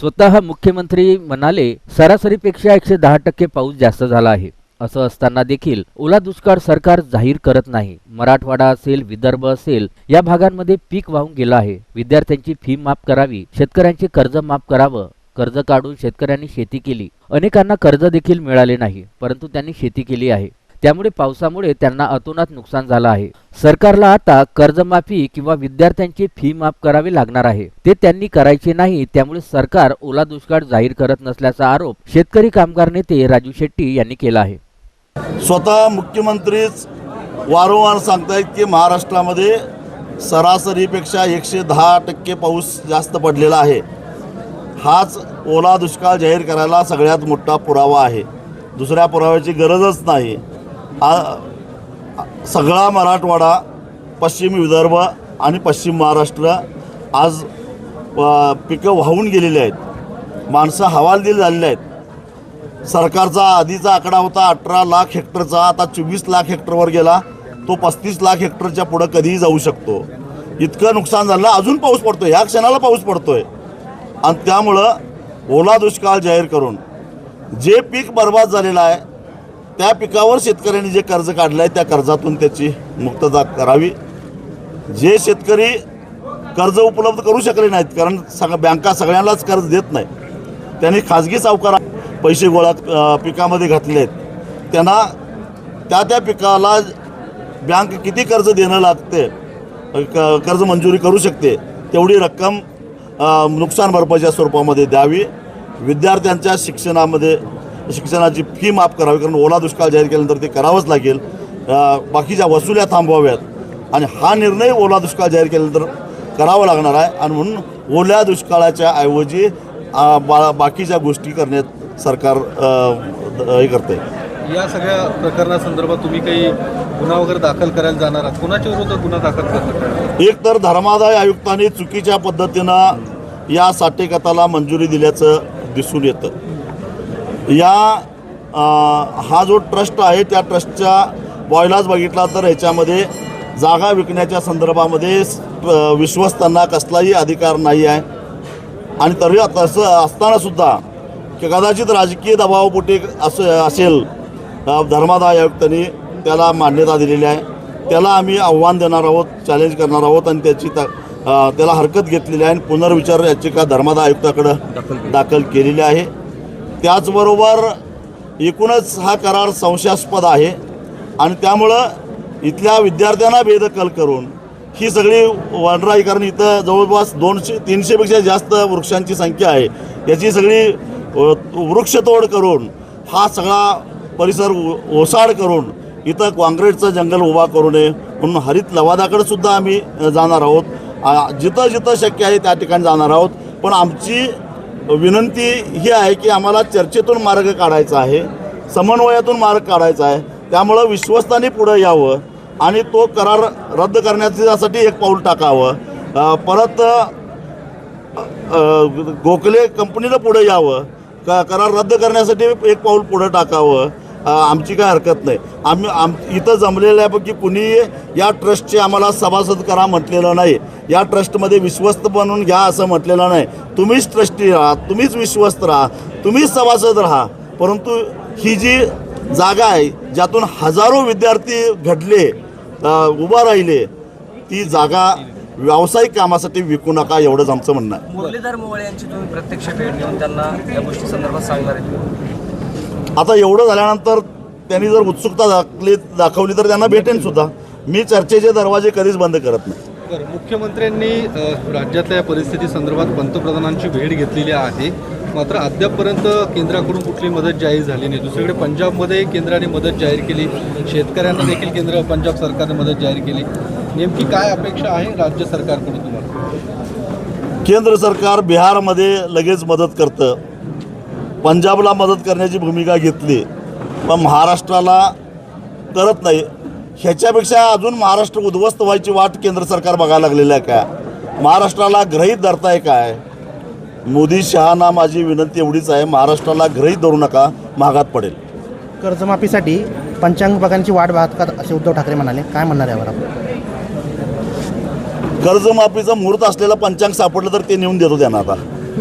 स्वतः मुख्यमंत्री म्हणाले सरासरीपेक्षा एकशे दहा टक्के पाऊस जास्त झाला आहे. असं असताना देखील ओला दुष्काळ सरकार जाहीर करत नाही. मराठवाडा असेल विदर्भ असेल या भागांमध्ये पीक वाहून गेलं आहे. विद्यार्थ्यांची फी माफ करावी शेतकऱ्यांचे कर्ज माफ करावं कर्ज काढून शेतकऱ्यांनी शेती केली. अनेकांना कर्ज देखील मिळाले नाही परंतु त्यांनी शेती केली आहे. त्यामुळे पावसामुळे त्यांना अतोनात नुकसान झालं आहे. सरकारला आता कर्जमाफी किंवा विद्यार्थ्यांची फी माफ करावी लागणार आहे. ते त्यांनी करायचे नाही त्यामुळे सरकार ओला दुष्काळ जाहीर करत नसल्याचा आरोप शेतकरी कामगार नेते राजू शेट्टी यांनी केला आहे. स्वतः मुख्यमंत्रीच वारंवार सांगतायत की महाराष्ट्रामध्ये सरासरीपेक्षा एकशे दहा टक्के पाऊस जास्त पडलेला आहे. हाच ओला दुष्काळ जाहीर करायला सगळ्यात मोठा पुरावा आहे. दुसऱ्या पुराव्याची गरजच नाही. आ सगळा मराठवाडा पश्चिम विदर्भ आणि पश्चिम महाराष्ट्र आज पिकं वाहून गेलेली आहेत. माणसं हवालदिल झालेली आहेत. सरकारचा आधीचा आकडा होता अठरा लाख हेक्टरचा आता चोवीस लाख हेक्टरवर गेला. तो पस्तीस लाख हेक्टरच्या पुढं कधीही जाऊ शकतो. इतकं नुकसान झालं अजून पाऊस पडतो ह्या क्षणाला पाऊस पडतो आहे आणि त्यामुळं ओला दुष्काळ जाहीर करून जे पीक बर्बाद झालेलं आहे त्या पिकावर शेतकऱ्यांनी जे कर्ज काढलं आहे त्या कर्जातून त्याची मुक्तता करावी. जे शेतकरी कर्ज उपलब्ध करू शकले नाहीत कारण सग बँका सगळ्यांनाच कर्ज देत नाही त्यांनी खाजगी सावकार पैसे गोळा पिकामध्ये घातले आहेत त्यांना त्या त्या पिकाला बँक किती कर्ज देणं लागते क- कर्ज मंजुरी करू शकते तेवढी रक्कम नुकसान भरपाईच्या स्वरूपामध्ये द्यावी. विद्यार्थ्यांच्या शिक्षणामध्ये शिक्षणाची फी माफ करावी कारण ओला दुष्काळ जाहीर केल्यानंतर ते करावंच लागेल. बाकीच्या वसुल्या थांबवाव्यात आणि हा निर्णय ओला दुष्काळ जाहीर केल्यानंतर करावा लागणार आहे. आणि म्हणून ओल्या दुष्काळाच्या ऐवजी बा बाकीच्या गोष्टी करण्यात सरकार हे करते या सगळ्या प्रकरणासंदर्भात तुम्ही काही गुन्हा वगैरे दाखल करायला जाणार आहात? कोणाच्या विरोधात गुन्हा दाखल करणार एक तर धर्मादाय आयुक्तांनी चुकीच्या पद्धतीनं या साठेकताला मंजुरी दिल्याचं दिसून येतं. या हा जो ट्रस्ट आहे त्या ट्रस्टच्या बॉयलाच बघितला तर ह्याच्यामध्ये जागा विकण्याच्या संदर्भामध्ये विश्वस्तांना कसलाही अधिकार नाही आहे. आणि तरी तसं असतानासुद्धा की कदाचित राजकीय दबावापोटी असं असेल धर्मादाय आयुक्तांनी त्याला मान्यता दिलेली आहे. त्याला आम्ही आव्हान देणार आहोत चॅलेंज करणार आहोत आणि त्याची त्याला हरकत घेतलेली आहे आणि पुनर्विचार याचिका धर्मादाय आयुक्ताकडं दाखल केलेली आहे. त्याचबरोबर एकूणच हा करार संशयास्पद आहे आणि त्यामुळं इथल्या विद्यार्थ्यांना बेदखल करून ही सगळी वनराई कारण इथं जवळपास दोनशे तीनशेपेक्षा जास्त वृक्षांची संख्या आहे. याची सगळी वृक्षतोड करून हा सगळा परिसर ओसाड करून इथं काँक्रीटचं जंगल उभा करू नये म्हणून हरित लवादाकडे सुद्धा आम्ही जाणार आहोत. जिथं जिथं शक्य आहे त्या ठिकाणी जाणार आहोत. पण आमची विनंती ही आहे की आम्हाला चर्चेतून मार्ग काढायचा आहे समन्वयातून मार्ग काढायचा आहे. त्यामुळं विश्वस्ताने पुढं यावं आणि तो करार रद्द करण्यासाठी एक पाऊल टाकावं. परत गोखले कंपनीला पुढं यावं. क करार रद्द करण्यासाठी एक पाऊल पुढं टाकावं. आमची काय हरकत नाही. आम्ही आम इथं जमलेल्यापैकी कुणी या ट्रस्टचे आम्हाला सभासद करा म्हटलेलं नाही. या ट्रस्टमध्ये विश्वस्त बनवून घ्या असं म्हटलेलं नाही. तुम्हीच ट्रस्टी राहा तुम्हीच विश्वस्त राहा तुम्हीच सभासद राहा. परंतु ही जी जागा आहे ज्यातून हजारो विद्यार्थी घडले उभा राहिले ती जागा व्यावसायिक कामासाठी विकू नका एवढंच आमचं म्हणणं आहे. मुरलीधर मोवळे यांची तुम्ही प्रत्यक्ष भेट घेऊन त्यांना या गोष्टी संदर्भात सांगणार आहे आता एवढं झाल्यानंतर त्यांनी जर उत्सुकता दाखली दाखवली तर त्यांना भेटेन सुद्धा. मी चर्चेचे दरवाजे कधीच बंद करत नाही. मुख्यमंत्र्यांनी राज्यातल्या या परिस्थिती संदर्भात पंतप्रधानांची भेट घेतलेली आहे. मात्र अद्यापपर्यंत केंद्राकडून कुठली मदत जाहीर झाली नाही. दुसरीकडे पंजाबमध्ये केंद्राने मदत जाहीर केली. शेतकऱ्यांना देखील केंद्र पंजाब सरकारने मदत जाहीर केली. नेमकी काय अपेक्षा आहे राज्य सरकारकडून तुम्हाला? केंद्र सरकार बिहारमध्ये लगेच मदत करतं. पंजाबला मदत करण्याची भूमिका घेतली. पण महाराष्ट्राला करत नाही. ह्याच्यापेक्षा अजून महाराष्ट्र उद्ध्वस्त व्हायची वाट केंद्र सरकार बघायला लागलेलं आहे का? महाराष्ट्राला ग्रहित धरताय काय? मोदी शहाना माझी विनंती एवढीच आहे. महाराष्ट्राला ग्रहित धरू नका. महागात पडेल. कर्जमाफीसाठी पंचांग पगारांची वाट पाहतात असे उद्धव ठाकरे म्हणाले? काय म्हणणार यावर आपण? कर्जमाफीचं मुहूर्त असलेलं पंचांग सापडलं तर ते नेऊन देतो त्यांना आता.